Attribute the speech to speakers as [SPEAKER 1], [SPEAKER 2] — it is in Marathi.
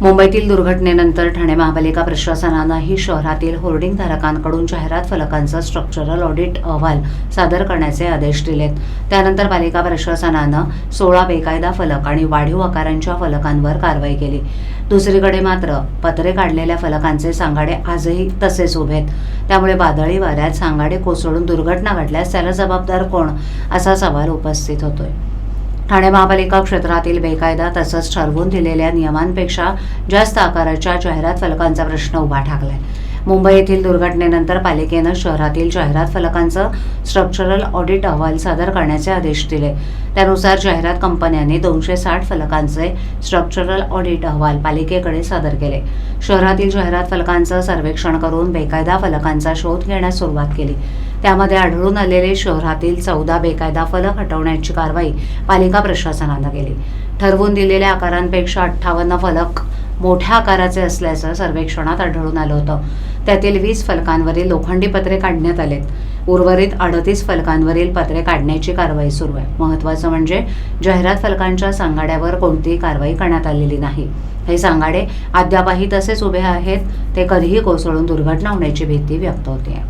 [SPEAKER 1] मुंबईतील दुर्घटनेनंतर ठाणे महापालिका प्रशासनानंही शहरातील होर्डिंगधारकांकडून जाहिरात फलकांचा स्ट्रक्चरल ऑडिट अहवाल सादर करण्याचे आदेश दिलेत. त्यानंतर पालिका प्रशासनानं सोळा बेकायदा फलक आणि वाढीव आकारांच्या फलकांवर कारवाई केली. दुसरीकडे मात्र पत्रे काढलेल्या फलकांचे सांगाडे आजही तसेच उभेत. त्यामुळे वादळी वाऱ्यात सांगाडे कोसळून दुर्घटना घडल्यास त्याला जबाबदार कोण? असा सवाल उपस्थित होतोय. ठाणे महापालिका क्षेत्रातील बेकायदा तसंच ठरवून दिलेल्या नियमांपेक्षा जास्त आकाराच्या जाहिरात फलकांचा प्रश्न उभा ठाकलाय. मुंबई येथील दुर्घटनेनंतर पालिकेनं शहरातील जाहिरात फलकांचं स्ट्रक्चरल ऑडिट अहवाल सादर करण्याचे आदेश दिले. त्यानुसार जाहिरात कंपन्यांनी दोनशे साठ फलकांचे स्ट्रक्चरल ऑडिट अहवाल पालिकेकडे सादर केले. शहरातील जाहिरात फलकांचं सर्वेक्षण करून बेकायदा फलकांचा शोध घेण्यास सुरुवात केली. त्यामध्ये आढळून आलेले शहरातील चौदा बेकायदा फलक हटवण्याची कारवाई पालिका प्रशासनानं केली. ठरवून दिलेल्या आकारांपेक्षा अठ्ठावन्न फलक मोठ्या आकाराचे असल्याचं सर्वेक्षणात आढळून आलं होतं. त्यातील वीस फलकांवरील लोखंडी पत्रे काढण्यात आलेत. उर्वरित अडतीस फलकांवरील पत्रे काढण्याची कारवाई सुरू आहे. महत्त्वाचं म्हणजे जाहिरात फलकांच्या सांगाड्यावर कोणतीही कारवाई करण्यात आलेली नाही. हे सांगाडे अद्यापही तसेच उभे आहेत ते कधीही कोसळून दुर्घटना होण्याची भीती व्यक्त होते.